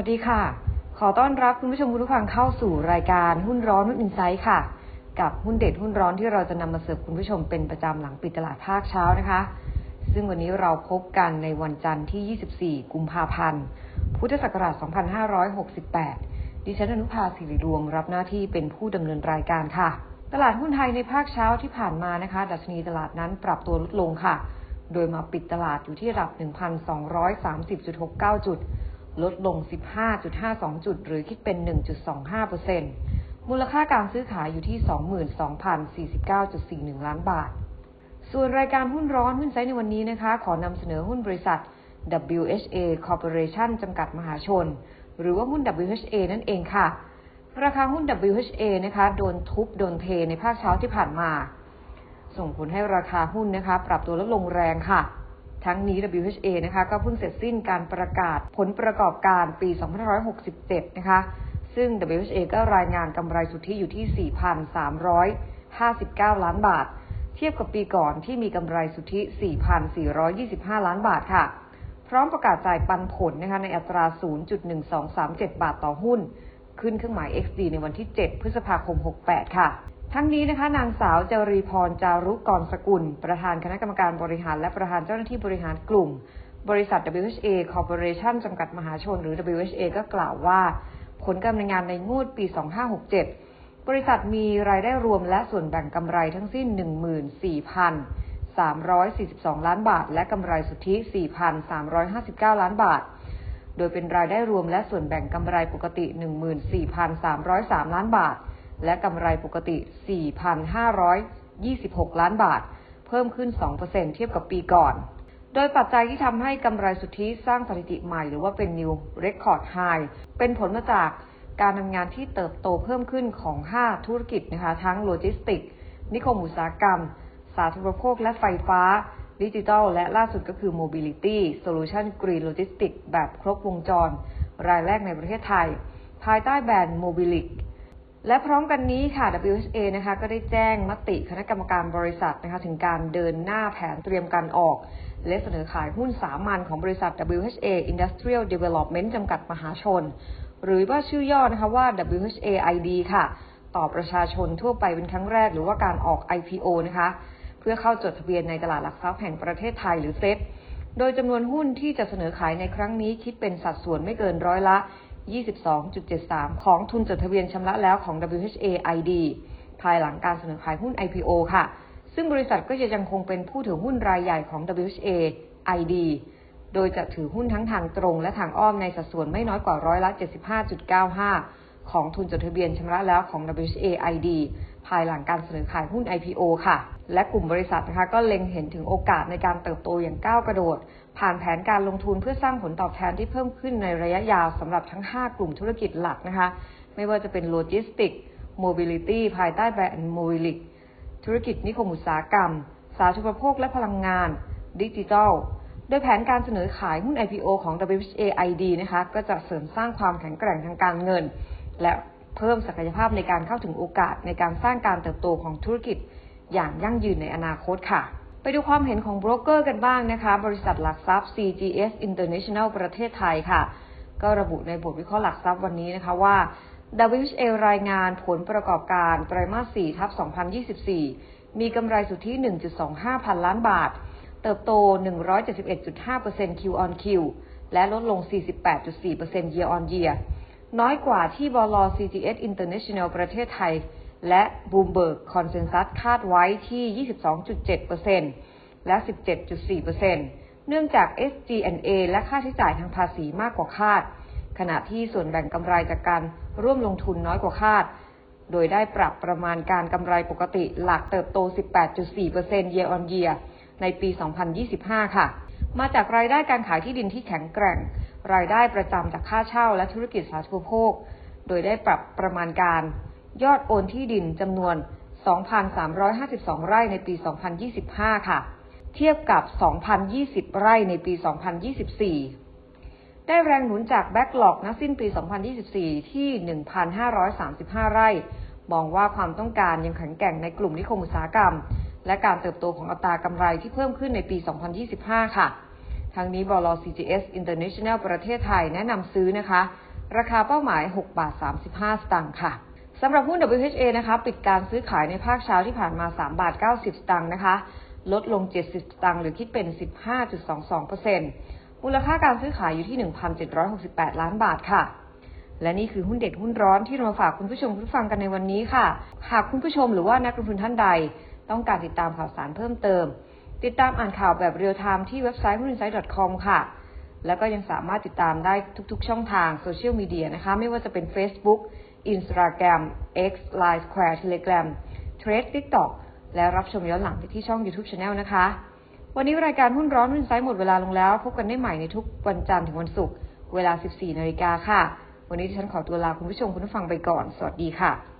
สวัสดีค่ะ ขอต้อนรับคุณผู้ชมคุณผู้ฟังเข้าสู่รายการหุ้นร้อนหุ้นอินไซต์ค่ะ กับหุ้นเด็ดหุ้นร้อนที่เราจะนำมาเสิร์ฟคุณผู้ชมเป็นประจำหลังปิดตลาดภาคเช้านะคะ ซึ่งวันนี้เราพบกันในวันจันทร์ที่ 24 กุมภาพันธ์ พุทธศักราช 2568 ดิฉันอนุภาสิริรวงรับหน้าที่เป็นผู้ดำเนินรายการค่ะ ตลาดหุ้นไทยในภาคเช้าที่ผ่านมานะคะ ดัชนีตลาดนั้นปรับตัวลดลงค่ะ โดยมาปิดตลาดอยู่ที่ระดับ 1,230.69 จุด ลดลง 15.52 จุด หรือคิดเป็น 1.25%มูลค่าการซื้อขายอยู่ที่ 22,049.41 ล้านบาท ส่วนรายการหุ้นร้อนหุ้นไซต์ในวันนี้นะคะ ขอนำเสนอหุ้นบริษัท WHA Corporation จำกัดมหาชน หรือว่าหุ้น WHA นั่นเองค่ะ ราคาหุ้น WHA นะคะโดนทุบโดนเทในภาคเช้าที่ผ่านมา ส่งผลให้ราคาหุ้นนะคะ ปรับตัวลดลงแรงค่ะ ทั้งนี้ WHA นะคะก็เพิ่งเสร็จสิ้นการประกาศผลประกอบการปี 2567 นะคะ ซึ่ง WHA ก็รายงานกำไรสุทธิอยู่ที่ 4,359 ล้านบาท เทียบกับปีก่อนที่มีกำไรสุทธิ 4,425 ล้านบาทค่ะ พร้อมประกาศจ่ายปันผลนะคะในอัตรา 0.1237 บาทต่อหุ้น ขึ้นเครื่องหมาย XD ในวันที่ 7 พฤษภาคม 68 ค่ะ ทั้งนี้นะคะนางสาวจรีพรจารุกรสกุล ประธานคณะกรรมการบริหาร และประธานเจ้าหน้าที่บริหารกลุ่ม บริษัท WHA Corporation จำกัดมหาชนหรือ WHA ก็กล่าวว่า ผลการดำเนินงานในงวดปี 2567 บริษัทมีรายได้รวมและส่วนแบ่งกำไรทั้งสิ้น 14,342 ล้านบาท และกำไรสุทธิ 4,359 ล้านบาท โดยเป็นรายได้รวมและส่วนแบ่งกำไรปกติ 14,303 ล้านบาท และกำไรปกติ 4,526 ล้านบาท เพิ่มขึ้น 2%เทียบกับปีก่อน โดยปัจจัยที่ทำให้กำไรสุทธิสร้างสถิติใหม่หรือว่าเป็น New Record High เป็นผลมาจากการทำงานที่เติบโตเพิ่มขึ้นของ 5 ธุรกิจนะคะทั้งโลจิสติก นิคมอุตสาหกรรม สาธารณภคและไฟฟ้า ดิจิทัล และล่าสุดก็คือ Mobility Solution Green Logistics แบบครบวงจร รายแรกในประเทศไทย ภายใต้แบรนด์ Mobilic และพร้อมกันนี้ค่ะ WHA นะคะก็ได้แจ้งมติคณะกรรมการบริษัทนะคะถึงการเดินหน้าแผนเตรียมการออก และเสนอขายหุ้นสามัญของบริษัท WHA Industrial Development จำกัดมหาชน หรือว่าชื่อย่อนะคะว่า WHA ID ค่ะ ต่อประชาชนทั่วไปเป็นครั้งแรกหรือว่าการออก IPO นะคะ เพื่อเข้าจดทะเบียนในตลาดหลักทรัพย์แห่งประเทศไทยหรือเซ็ตโดยจำนวนหุ้นที่จะเสนอขายในครั้งนี้คิดเป็นสัดส่วนไม่เกินร้อยละ 22.73 ของทุนจดทะเบียนชำระแล้วของ WHA ID ภายหลังการเสนอขายหุ้น IPO ค่ะ ซึ่งบริษัทก็จะยังคงเป็นผู้ถือหุ้นรายใหญ่ของ WHA ID โดยจะถือหุ้นทั้งทางตรงและทางอ้อมในสัดส่วนไม่น้อยกว่าร้อยละ 75.95 ของทุนจดทะเบียนชำระแล้วของ WHA ID ภายหลังการเสนอขายหุ้น IPO ค่ะ และกลุ่มบริษัทนะคะก็เล็งเห็นถึงโอกาสในการเติบโตอย่างก้าวกระโดด ผ่านแผนการลงทุนเพื่อสร้างผลตอบแทนที่เพิ่มขึ้นในระยะยาวสำหรับทั้ง 5 กลุ่มธุรกิจหลักนะคะ ไม่ว่าจะเป็นโลจิสติกโมบิลิตี้ภายใต้แบรนด์โมบิลิกธุรกิจนิคมอุตสาหกรรม สาธารณภคและพลังงาน ดิจิทัล โดยแผนการเสนอขายหุ้น IPO ของ WHA ID นะคะ ก็จะเสริมสร้างความแข็งแกร่งทางการเงิน และเพิ่มศักยภาพในการเข้าถึงโอกาสในการสร้างการเติบโตของธุรกิจ อย่างยั่งยืนในอนาคตค่ะ ไปดูความเห็นของโบรกเกอร์กันบ้างนะคะ บริษัทหลักทรัพย์ CGS International ประเทศไทยค่ะ ก็ระบุในบทวิเคราะห์หลักทรัพย์วันนี้นะคะว่า WHA รายงานผลประกอบการไตรมาส 4 ทับ 2024 มีกำไรสุทธิ 1.25 พันล้านบาท เติบโต 171.5% Q on Q และลดลง 48.4% Year on Year น้อยกว่าที่บล CGS International ประเทศไทย และ Bloomberg Consensus คาดไว้ที่ 22.7%และ 17.4%เนื่องจาก SG&A และค่าใช้จ่ายทางภาษีมากกว่าคาด ขณะที่ส่วนแบ่งกำไรจากการร่วมลงทุนน้อยกว่าคาด โดยได้ปรับประมาณการกำไรปกติหลักเติบโต 18.4% year on year ในปี 2025 ค่ะ มาจากรายได้การขายที่ดินที่แข็งแกร่ง รายได้ประจำจากค่าเช่าและธุรกิจสาธารณูปโภค โดยได้ปรับประมาณการ ยอดโอนที่ดินจำนวน 2,352 ไร่ในปี 2025 ค่ะ เทียบกับ 2,020 ไร่ในปี 2024 ได้แรงหนุนจากแบ็กหลอกณสิ้นปี 2024 ที่ 1,535 ไร่ มองว่าความต้องการยังแข็งแกร่งในกลุ่มนิคมอุตสาหกรรม และการเติบโตของอัตรากำไรที่เพิ่มขึ้นในปี 2025 ค่ะทางนี้บล CGS International ประเทศไทยแนะนำซื้อนะคะ ราคาเป้าหมาย 6 บาท 35 สตางค์ค่ะ สำหรับหุ้น WHA นะคะปิดการซื้อขายในภาคเช้าที่ผ่านมา 3 บาท 90 สตางค์นะคะ ลดลง 70 สตางค์หรือคิดเป็น 15.22%มูลค่าการซื้อขายอยู่ที่ 1,768 ล้านบาทค่ะ และนี่คือหุ้นเด็ดหุ้นร้อนที่เรามาฝากคุณผู้ชมคุณผู้ฟังกันในวันนี้ค่ะ หากคุณผู้ชมหรือว่านักลงทุนท่านใด ต้องการติดตามข่าวสารเพิ่มเติม ติดตามอ่านข่าวแบบเรียลไทม์ที่เว็บไซต์หุ้น i n s i ์ .com ค่ะ แล้วก็ยังสามารถติดตามได้ทุกๆ ช่องทางโซเชียลมีเดียนะคะ ไม่ว่าจะเป็น Facebook Instagram X Line Square Telegram Thread TikTok และรับชมย้อนหลังได้ที่ช่อง YouTube Channel นะคะ วันนี้รายการหุ้นร้อนหุ้นไซด์หมดเวลาลงแล้ว พบกันได้ใหม่ในทุกวันจันทร์ถึงวันศุกร์เวลา 14 นาฬิกาค่ะ วันนี้ฉันขอตัวลาคุณผู้ชมคุณผู้ฟังไปก่อน สวัสดีค่ะ